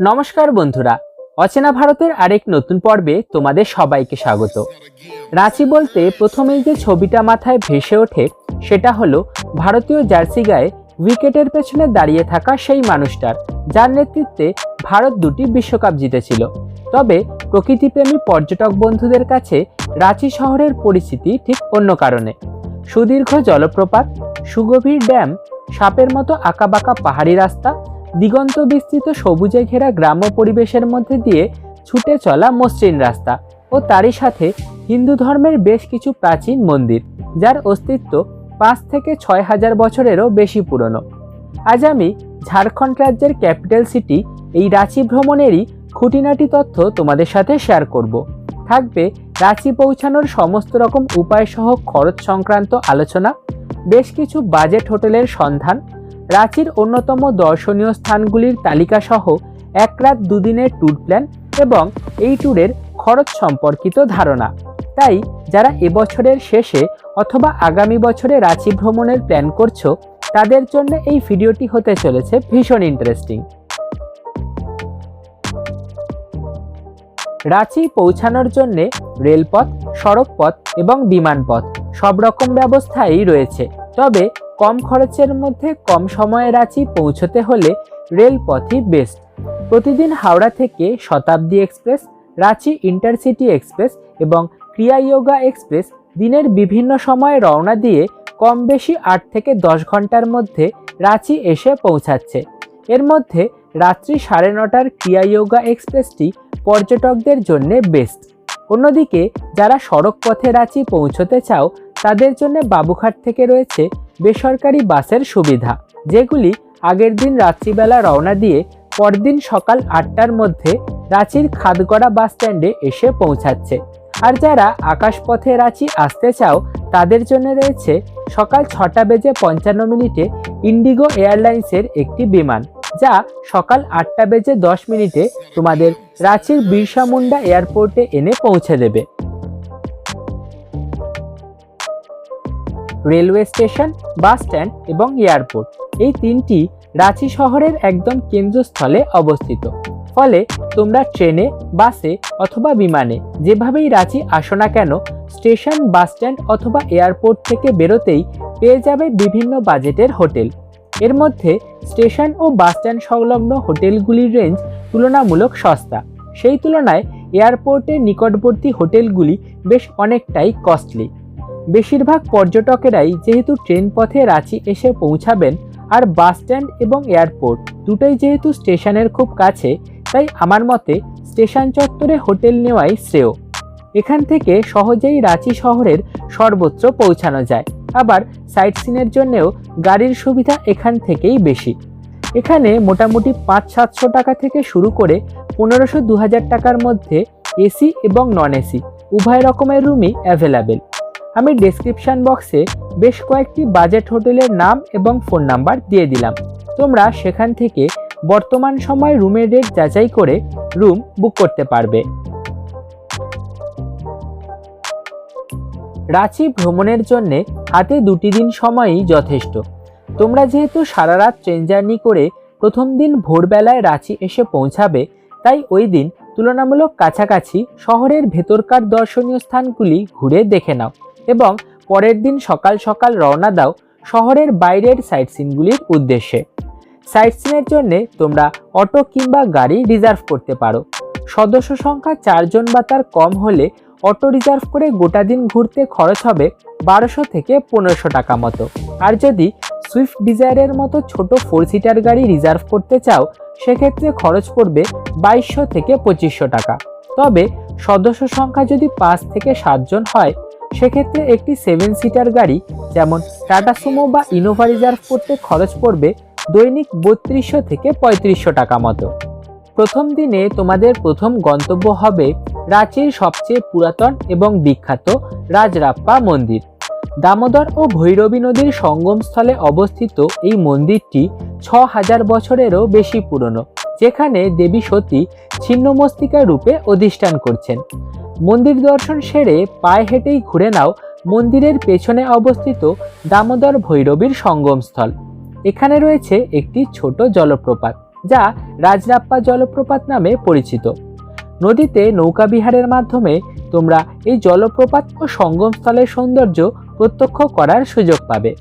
নমস্কার বন্ধুরা, অচেনা ভারতের আরেক নতুন পর্বে তোমাদের সবাইকে স্বাগত। রাঁচি বলতে প্রথমেই যে ছবিটা মাথায় ভেসে ওঠে, সেটা হলো ভারতীয় জার্সি গায়ে উইকেটের পেছনে দাঁড়িয়ে থাকা সেই মানুষটার, যার নেতৃত্বে ভারত দুটি বিশ্বকাপ জিতেছিল। তবে প্রকৃতিপ্রেমী পর্যটক বন্ধুদের কাছে রাঁচি শহরের পরিস্থিতি ঠিক অন্য কারণে। সুদীর্ঘ জলপ্রপাত, সুগভীর ড্যাম, সাপের মতো আঁকাবাঁকা পাহাড়ি রাস্তা দিগন্ত বিস্তৃত সবুজে ঘেরা গ্রাম্য পরিবেশের মধ্যে দিয়ে ছুটে চলা মসৃণ রাস্তা ও তারই সাথে হিন্দু ধর্মের বেশ কিছু প্রাচীন মন্দির, যার অস্তিত্ব পাঁচ থেকে ছয় হাজার বছরেরও বেশি পুরনো। আজ আমি ঝাড়খণ্ড রাজ্যের ক্যাপিটাল সিটি এই রাঁচি ভ্রমণেরই খুঁটিনাটি তথ্য তোমাদের সাথে শেয়ার করব। থাকবে রাঁচি পৌঁছানোর সমস্ত রকম উপায়সহ খরচ সংক্রান্ত আলোচনা, বেশ কিছু বাজেট হোটেলের সন্ধান রাঁচির অন্যতম দর্শনীয় স্থানগুলির তালিকা সহ এক রাত দুদিনের ট্যুর প্ল্যান এবং এই ট্যুরের খরচ সম্পর্কিত ধারণা। তাই, যারা এবছরের শেষে অথবা আগামী বছরে রাঁচি ভ্রমণের প্ল্যান করছ, তাদের জন্য এই ভিডিওটি হতে চলেছে ভীষণ ইন্টারেস্টিং। রাঁচি পৌঁছানোর জন্য রেলপথ, সড়কপথ এবং বিমানপথ সব রকম ব্যবস্থাই রয়েছে। তবে কম খরচের মধ্যে কম সময়ে রাঁচি পৌঁছতে হলে রেলপথই বেস্ট প্রতিদিন হাওড়া থেকে শতাব্দী এক্সপ্রেস, রাঁচি ইন্টারসিটি এক্সপ্রেস এবং ক্রিয়া ইয়োগা এক্সপ্রেস দিনের বিভিন্ন সময়ে রওনা দিয়ে কম বেশি আট থেকে দশ ঘণ্টার মধ্যে রাঁচি এসে পৌঁছাচ্ছে। এর মধ্যে রাত্রি সাড়ে নটার ক্রিয়া ইয়োগা এক্সপ্রেসটি পর্যটকদের জন্য বেস্ট অন্যদিকে যারা সড়ক পথে রাঁচি পৌঁছতে চাও তাদের জন্য বাবুঘাট থেকে রয়েছে বেসরকারি বাসের সুবিধা, যেগুলি আগের দিন রাত্রিবেলা রওনা দিয়ে পরদিন সকাল আটটার মধ্যে রাঁচির খাদগড়া বাস স্ট্যান্ডে এসে পৌঁছাচ্ছে। আর যারা আকাশপথে রাঁচি আসতে চাও, তাদের জন্য রয়েছে সকাল ছটা বেজে পঞ্চান্ন মিনিটে ইন্ডিগো এয়ারলাইন্সের একটি বিমান, যা সকাল আটটা বেজে দশ মিনিটে তোমাদের রাঁচির বিরসা মুন্ডা এয়ারপোর্টে এনে পৌঁছে দেবে। রেলওয়ে স্টেশন, বাস স্ট্যান্ড এবং এয়ারপোর্ট। এই তিনটি রাঁচি শহরের একদম কেন্দ্রস্থলে অবস্থিত। ফলে তোমরা ট্রেনে, বাসে অথবা বিমানে যেভাবেই রাঁচি আসো না কেন, স্টেশন, বাস স্ট্যান্ড অথবা এয়ারপোর্ট থেকে বেরোতেই পেয়ে যাবে বিভিন্ন বাজেটের হোটেল। এর মধ্যে স্টেশন ও বাস স্ট্যান্ড সংলগ্ন হোটেলগুলির রেঞ্জ তুলনামূলক সস্তা। সেই তুলনায় এয়ারপোর্টের নিকটবর্তী হোটেলগুলি বেশ অনেকটাই কস্টলি। বেশিরভাগ পর্যটকেরাই যেহেতু ট্রেন পথে রাঁচি এসে পৌঁছাবেন আর বাস স্ট্যান্ড এবং এয়ারপোর্ট দুটোই যেহেতু স্টেশনের খুব কাছে, তাই আমার মতে স্টেশন চত্বরে হোটেল নেওয়াই শ্রেয়। এখান থেকে সহজেই রাঁচি শহরের সর্বত্র পৌঁছানো যায়। আবার সাইট সিনের জন্যেও গাড়ির সুবিধা এখান থেকেই বেশি। এখানে মোটামুটি পাঁচ সাতশো টাকা থেকে শুরু করে পনেরোশো দু হাজার টাকার মধ্যে এসি এবং নন এসি, উভয় রকমের রুমই অ্যাভেলেবেল। আমি ডেসক্রিপশন বক্সে বেশ কয়েকটি বাজেট হোটেলের নাম এবং ফোন নাম্বার দিয়ে দিলাম। তোমরা সেখান থেকে বর্তমান সময় রুমের রেট যাচাই করে রুম বুক করতে পারবে। রাঁচি ভ্রমণের জন্যে হাতে দুটি দিন সময়ই যথেষ্ট। তোমরা যেহেতু সারা রাত ট্রেন জার্নি করে প্রথম দিন ভোরবেলায় রাঁচি এসে পৌঁছাবে, তাই ওই দিন তুলনামূলক কাছাকাছি শহরের ভেতরকার দর্শনীয় স্থানগুলি ঘুরে দেখে নাও। এবং পরের দিন সকাল সকাল রওনা দাও শহরের বাইরের সাইট সিনগুলির উদ্দেশ্যে। সাইট সিনের জন্যে তোমরা অটো কিংবা গাড়ি রিজার্ভ করতে পারো। সদস্য সংখ্যা চারজন বা তার কম হলে অটো রিজার্ভ করে গোটা দিন ঘুরতে খরচ হবে বারোশো থেকে পনেরোশো টাকা মতো। আর যদি সুইফট ডিজায়ারের মতো ছোট ফোর সিটার গাড়ি রিজার্ভ করতে চাও, সেক্ষেত্রে খরচ পড়বে বাইশশো থেকে পঁচিশশো টাকা। তবে সদস্য সংখ্যা যদি পাঁচ থেকে সাতজন হয় সেক্ষেত্রে একটি সেভেন সিটার গাড়ি যেমন টাটা সুমো বা ইনোভা রিজার্ভ করতে খরচ পড়বে দৈনিক বত্রিশশো থেকে পঁয়ত্রিশশো টাকা মতো। প্রথম দিনে তোমাদের প্রথম গন্তব্য হবে রাঁচির সবচেয়ে পুরাতন এবং বিখ্যাত রাজরাপ্পা মন্দির। দামোদর ও ভৈরবী নদীর সঙ্গমস্থলে অবস্থিত এই মন্দিরটি ছ হাজার বছরেরও বেশি পুরনো, যেখানে দেবী সতী ছিন্নমস্তিকা রূপে অধিষ্ঠান করছেন। মন্দির দর্শন সেরে পায়ে হেঁটেই ঘুরে নাও মন্দিরের পেছনে অবস্থিত দামোদর ভৈরবীর সঙ্গমস্থল। এখানে রয়েছে একটি ছোট জলপ্রপাত, যা রাজরাপ্পা জলপ্রপাত নামে পরিচিত। নদীতে নৌকা বিহারের মাধ্যমে তোমরা এই জলপ্রপাত ও সঙ্গমস্থলের সৌন্দর্য প্রত্যক্ষ করার সুযোগ পাবে।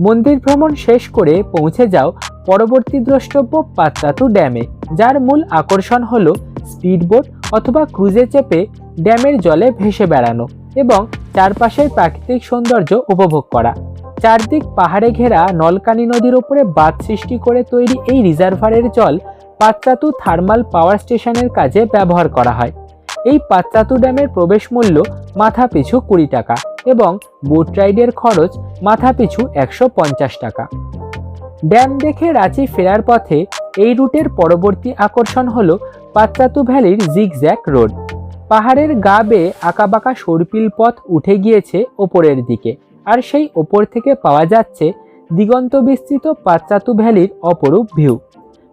মন্দির ভ্রমণ শেষ করে পৌঁছে যাও পরবর্তী দ্রষ্টব্য পাত্রাতু ড্যামে, যার মূল আকর্ষণ হলো স্পিডবোট অথবা ক্রুজে চেপে ড্যামের জলে ভেসে বেড়ানো এবং চারপাশের প্রাকৃতিক সৌন্দর্য উপভোগ করা। চারদিক পাহাড়ে ঘেরা নলকানি নদীর ওপরে বাঁধ সৃষ্টি করে তৈরি এই রিজার্ভারের জল পাত্রাতু থার্মাল পাওয়ার স্টেশনের কাজে ব্যবহার করা হয়। এই পাত্রাতু ড্যামের প্রবেশ মূল্য মাথা পিছু কুড়ি টাকা এবং বোট রাইডের খরচ মাথা পিছু একশো পঞ্চাশ টাকা। ড্যাম দেখে রাঁচি ফেরার পথে এই রুটের পরবর্তী আকর্ষণ হল পাত্রাতু ভ্যালির জিগজ্যাক রোড পাহাড়ের গা বেয়ে আঁকাবাঁকা সর্পিল পথ উঠে গিয়েছে ওপরের দিকে, আর সেই ওপর থেকে পাওয়া যাচ্ছে দিগন্ত বিস্তৃত পাত্রাতু ভ্যালির অপরূপ ভিউ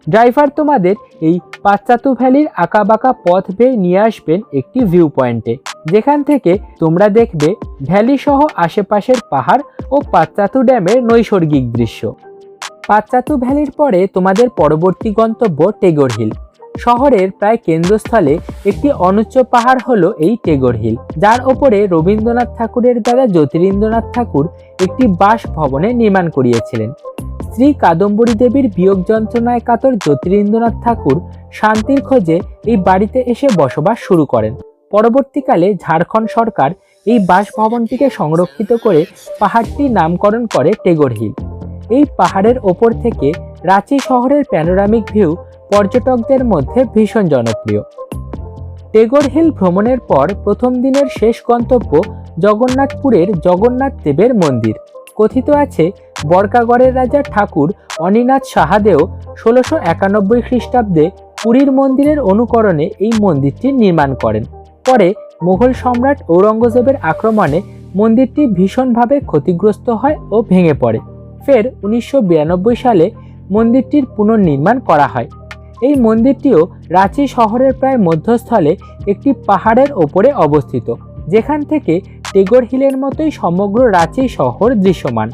ড্রাইভার তোমাদের এই পাশ্চাত্য ভ্যালির আঁকাবাঁকা পথ বেয়ে নিয়ে আসবেন একটি ভিউ পয়েন্টে যেখান থেকে তোমরা দেখবে ভ্যালি সহ আশেপাশের পাহাড় ও পাশ্চাত্য ড্যামের নৈসর্গিক দৃশ্য। পাশ্চাত্য ভ্যালির পরে তোমাদের পরবর্তী গন্তব্য টেগর হিল। শহরের প্রায় কেন্দ্রস্থলে একটি অনুচ্চ পাহাড় হলো এই টেগর হিল, যার ওপরে রবীন্দ্রনাথ ঠাকুরের দ্বারা জ্যোতিরিন্দ্রনাথ ঠাকুর একটি বাসভবনে নির্মাণ করিয়েছিলেন। স্ত্রী কাদম্বরী দেবীর বিয়োগ যন্ত্রণায় কাতর জ্যোতিরিন্দ্রনাথ ঠাকুর শান্তির খোঁজে এই বাড়িতে এসে বসবাস শুরু করেন। পরবর্তীকালে ঝাড়খণ্ড সরকার এই বাসভবনটিকে সংরক্ষিত করে পাহাড়টি নামকরণ করে টেগর হিল। এই পাহাড়ের ওপর থেকে রাঁচি শহরের প্যানোরামিক ভিউ পর্যটকদের মধ্যে ভীষণ জনপ্রিয়। টেগর হিল ভ্রমণের পর প্রথম দিনের শেষ গন্তব্য জগন্নাথপুরের জগন্নাথ দেবের মন্দির। কথিত আছে, বরকাগড়ের রাজা ঠাকুর অনিনাথ সাহাদেও ষোলোশো একানব্বই খ্রিস্টাব্দে পুরীর মন্দিরের অনুকরণে এই মন্দিরটি নির্মাণ করেন। পরে মুঘল সম্রাট ঔরঙ্গজেবের আক্রমণে মন্দিরটি ভীষণভাবে ক্ষতিগ্রস্ত হয় ও ভেঙে পড়ে। ফের উনিশশো বিরানব্বই সালে মন্দিরটির পুনর্নির্মাণ করা হয়। এই মন্দিরটিও রাঁচি শহরের প্রায় মধ্যস্থলে একটি পাহাড়ের ওপরে অবস্থিত, যেখান থেকে টেগর হিলের মতোই সমগ্র রাঁচি শহর দৃশ্যমান।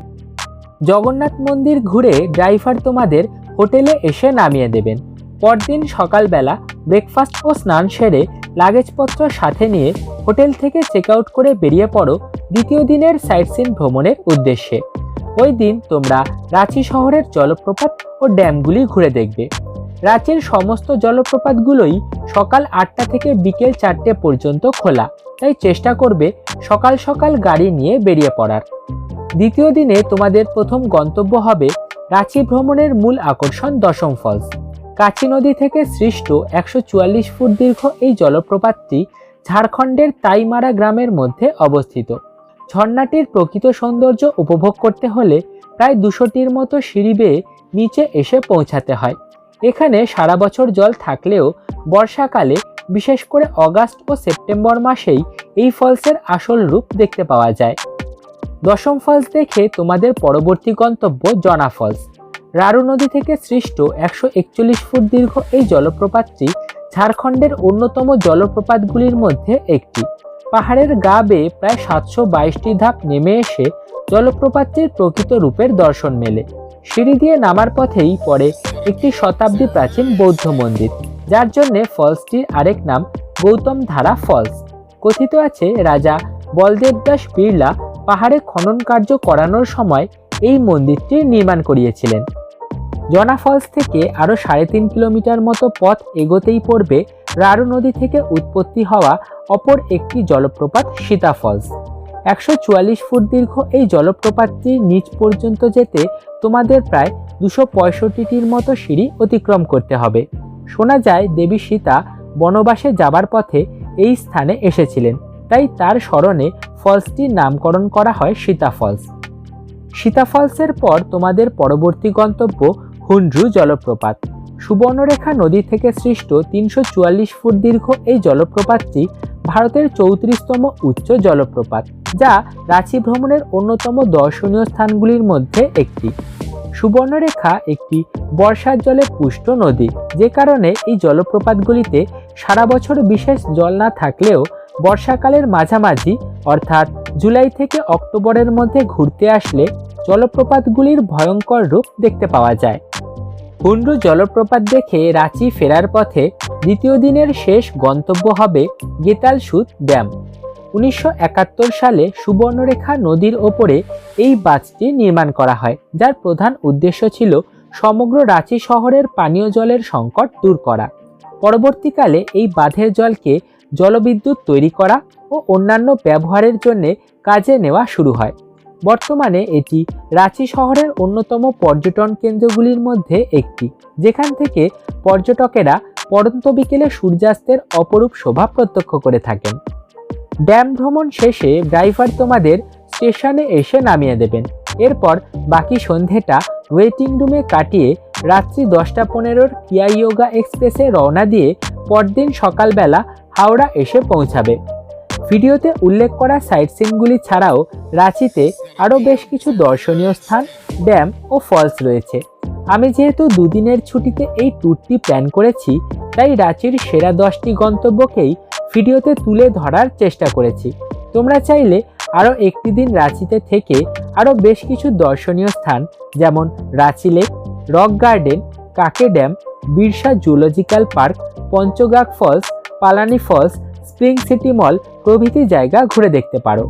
জগন্নাথ মন্দির ঘুরে ড্রাইভার তোমাদের হোটেলে এসে নামিয়ে দেবেন। পরদিন সকালবেলা ব্রেকফাস্ট ও স্নান সেরে লাগেজপত্র সাথে নিয়ে হোটেল থেকে চেক আউট করে বেরিয়ে পড়ো দ্বিতীয় দিনের সাইট সিন ভ্রমণের উদ্দেশ্যে। ওই দিন তোমরা রাঁচি শহরের জলপ্রপাত ও ড্যামগুলি ঘুরে দেখবে। রাঁচির সমস্ত জলপ্রপাতগুলোই সকাল আটটা থেকে বিকেল চারটে পর্যন্ত খোলা। তাই চেষ্টা করবে সকাল সকাল গাড়ি নিয়ে বেরিয়ে পড়ার। দ্বিতীয় দিনে তোমাদের প্রথম গন্তব্য হবে রাঁচি ভ্রমণের মূল আকর্ষণ দশম ফলস। কাচি নদী থেকে সৃষ্ট একশো চুয়াল্লিশ ফুট দীর্ঘ এই জলপ্রপাতটি ঝাড়খণ্ডের তাইমারা গ্রামের মধ্যে অবস্থিত। ঝর্ণাটির প্রকৃত সৌন্দর্য উপভোগ করতে হলে প্রায় দুশোটির মতো সিঁড়ি বেয়ে নিচে এসে পৌঁছাতে হয়। এখানে সারা বছর জল থাকলেও বর্ষাকালে, বিশেষ করে অগাস্ট ও সেপ্টেম্বর মাসেই এই ফলসের আসল রূপ দেখতে পাওয়া যায়। দশম ফলস দেখে তোমাদের পরবর্তী গন্তব্য জনা ফলস। রারু নদী থেকে সৃষ্ট একশো একচল্লিশ ফুট দীর্ঘ এই জলপ্রপাতটি ঝাড়খণ্ডের অন্যতম জলপ্রপাতগুলির মধ্যে একটি। পাহাড়ের গা বেয়ে প্রায় সাতশো বাইশটি ধাপ নেমে এসে জলপ্রপাতটির প্রকৃত রূপের দর্শন মেলে। সিঁড়ি দিয়ে নামার পথেই পড়ে একটি শতাব্দী প্রাচীন বৌদ্ধ মন্দির, যার জন্যে ফলসটির আরেক নাম গৌতম ধারা ফলস। কথিত আছে, রাজা বলদেব দাস বিড়লা পাহাড়ে খনন কার্য করানোর সময় এই মন্দিরটি নির্মাণ করিয়েছিলেন। জনা ফলস থেকে আরও সাড়ে তিন কিলোমিটার মতো পথ এগোতেই পড়বে রারু নদী থেকে উৎপত্তি হওয়া অপর একটি জলপ্রপাত সীতা ফলস। একশো চুয়াল্লিশ ফুট দীর্ঘ এই জলপ্রপাতটি নিচ পর্যন্ত যেতে তোমাদের প্রায় দুশো পঁয়ষট্টিটির মতো সিঁড়ি অতিক্রম করতে হবে। শোনা যায় দেবী সীতা বনবাসে যাবার পথে এই স্থানে এসেছিলেন। তাই তার স্মরণে ফলসটির নামকরণ করা হয় সীতা ফলস। সীতা ফলসের পর তোমাদের পরবর্তী গন্তব্য হুন্ড্রু জলপ্রপাত। সুবর্ণরেখা নদী থেকে সৃষ্ট তিনশো চুয়াল্লিশ ফুট দীর্ঘ এই জলপ্রপাতটি ভারতের চৌত্রিশতম উচ্চ জলপ্রপাত, যা রাঁচি ভ্রমণের অন্যতম দর্শনীয় স্থানগুলির মধ্যে একটি। সুবর্ণরেখা একটি বর্ষার জলে পুষ্ট নদী। যে কারণে এই জলপ্রপাতগুলিতে সারা বছর বিশেষ জল না থাকলেও বর্ষাকালের মাঝামাঝি, অর্থাৎ জুলাই থেকে অক্টোবরের মধ্যে ঘুরতে আসলে জলপ্রপাতগুলির ভয়ঙ্কর রূপ দেখতে পাওয়া যায়। হুন্ডু জলপ্রপাত দেখে রাঁচি ফেরার পথে দ্বিতীয় দিনের শেষ গন্তব্য হবে গেতালসুদ ড্যাম। উনিশশো একাত্তর সালে সুবর্ণরেখা নদীর ওপরে এই বাঁধটি নির্মাণ করা হয়, যার প্রধান উদ্দেশ্য ছিল সমগ্র রাঁচি শহরের পানীয় জলের সংকট দূর করা। পরবর্তীকালে এই বাঁধের জলকে জলবিদ্যুৎ তৈরি করা ও অন্যান্য ব্যবহারের জন্য কাজে নেওয়া শুরু হয়। বর্তমানে এটি রাঁচি শহরের অন্যতম পর্যটন কেন্দ্রগুলির মধ্যে একটি, যেখান থেকে পর্যটকেরা পরন্ত বিকেলে সূর্যাস্তের অপরূপ শোভা প্রত্যক্ষ করে থাকেন। ড্যাম ভ্রমণ শেষে ড্রাইভার তোমাদের স্টেশনে এসে নামিয়ে দেবেন। এরপর বাকি সন্ধেটা ওয়েটিং রুমে কাটিয়ে রাত্রি দশটা পনেরোর কিয়া ইয়োগা এক্সপ্রেসে রওনা দিয়ে পরদিন সকালবেলা হাওড়া এসে পৌঁছাবে। ভিডিওতে উল্লেখ করা সাইট সিনগুলি ছাড়াও রাঁচিতে আরও বেশ কিছু দর্শনীয় স্থান, ড্যাম ও ফলস রয়েছে। আমি যেহেতু দুদিনের ছুটিতে এই ট্যুরটি প্ল্যান করেছি, তাই রাঁচির সেরা দশটি গন্তব্যকেই ভিডিওতে তুলে ধরার চেষ্টা করেছি। তোমরা চাইলে আরও একটি দিন রাঁচিতে থেকে আরও বেশ কিছু দর্শনীয় স্থান, যেমন রাঁচি লেক, রক গার্ডেন, কাকে dam, Birsa zoological park, Panchghagh falls, Palani falls, spring city mall প্রভৃতি জায়গা ঘুরে দেখতে পারো।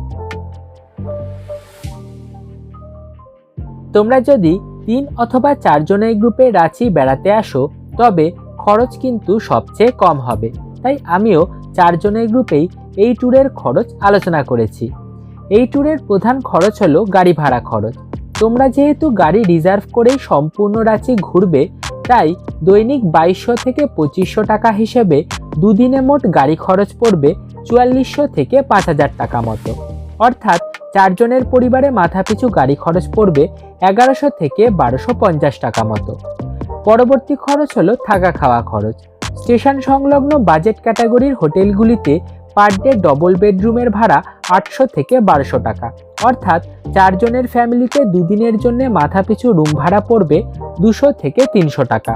তোমরা যদি তিন অথবা চারজনের গ্রুপে রাঁচি বেড়াতে আসো, তবে খরচ কিন্তু সবচেয়ে কম হবে। তাই আমিও চারজনের গ্রুপেই এই ট্যুরের খরচ আলোচনা করেছি। এই ট্যুরের প্রধান খরচ হলো গাড়ি ভাড়া খরচ। তোমরা যেহেতু গাড়ি রিজার্ভ করেই সম্পূর্ণ রাঁচি ঘুরবে, তাই দৈনিক বাইশশো থেকে পঁচিশশো টাকা হিসেবে দুদিনে মোট গাড়ি খরচ পড়বে চুয়াল্লিশশো থেকে পাঁচ হাজার টাকা মতো। অর্থাৎ চারজনের পরিবারে মাথাপিছু গাড়ি খরচ পড়বে এগারোশো থেকে বারোশো পঞ্চাশ টাকা মতো। পরবর্তী খরচ হলো থাকা খাওয়া খরচ। স্টেশন সংলগ্ন বাজেট ক্যাটাগরির হোটেলগুলিতে পার ডে ডবল বেডরুমের ভাড়া আটশো থেকে বারোশো টাকা। অর্থাৎ চারজনের ফ্যামিলিতে দুদিনের জন্য মাথাপিছু রুম ভাড়া পড়বে দুশো থেকে তিনশো টাকা।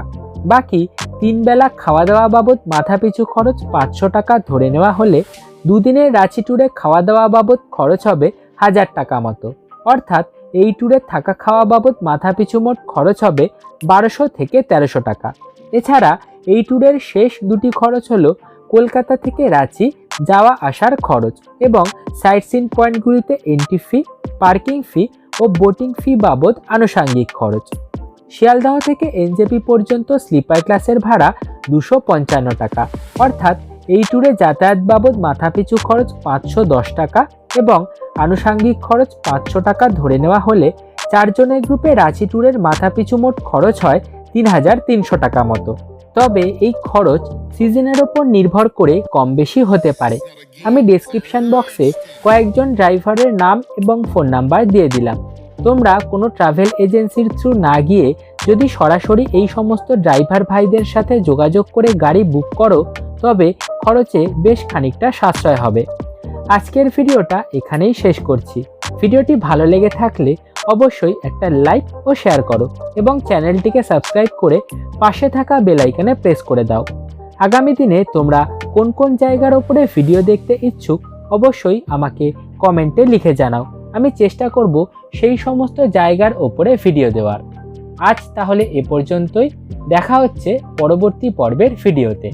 বাকি তিন বেলা খাওয়া দাওয়া বাবদ মাথাপিছু খরচ পাঁচশো টাকা ধরে নেওয়া হলে দুদিনের রাঁচি ট্যুরে খাওয়া দাওয়া বাবদ খরচ হবে হাজার টাকা মতো। অর্থাৎ এই ট্যুরে থাকা খাওয়া বাবদ মাথাপিছু মোট খরচ হবে বারোশো থেকে তেরোশো টাকা। এছাড়া এই ট্যুরের শেষ দুটি খরচ হলো কলকাতা থেকে রাঁচি যাওয়া আসার খরচ এবং সাইট সিন পয়েন্টগুলিতে এন্ট্রি ফি পার্কিং ফি ও বোটিং ফি বাবদ আনুষাঙ্গিক খরচ। শিয়ালদহ থেকে এনজেপি পর্যন্ত স্লিপার ক্লাসের ভাড়া দুশো পঞ্চান্ন টাকা। অর্থাৎ এই ট্যুরে যাতায়াত বাবদ মাথাপিছু খরচ পাঁচশো দশ টাকা এবং আনুষাঙ্গিক খরচ পাঁচশো টাকা ধরে নেওয়া হলে চারজনের গ্রুপে রাঁচি ট্যুরের মাথাপিছু মোট খরচ হয় তিন হাজার তিনশো টাকা মতো। তবে এই খরচ সিজনের ওপর নির্ভর করে কম বেশি হতে পারে। আমি ডেসক্রিপশন বক্সে কয়েকজন ড্রাইভারের নাম এবং ফোন নাম্বার দিয়ে দিলাম। তোমরা কোনো ট্রাভেল এজেন্সির থ্রু না গিয়ে যদি সরাসরি এই সমস্ত ড্রাইভার ভাইদের সাথে যোগাযোগ করে গাড়ি বুক করো, তবে খরচে বেশ খানিকটা সাশ্রয় হবে। আজকের ভিডিওটা এখানেই শেষ করছি। ভিডিওটি ভালো লেগে থাকলে অবশ্যই একটা লাইক ও শেয়ার করো এবং চ্যানেলটিকে সাবস্ক্রাইব করে পাশে থাকা বেল আইকনে প্রেস করে দাও। আগামী দিনে তোমরা কোন কোন জায়গার ওপরে ভিডিও দেখতে ইচ্ছুক অবশ্যই আমাকে কমেন্টে লিখে জানাও। আমি চেষ্টা করব সেই সমস্ত জায়গার ওপরে ভিডিও দেওয়ার। আজ তাহলে এ পর্যন্তই। দেখা হচ্ছে পরবর্তী পর্বের ভিডিওতে।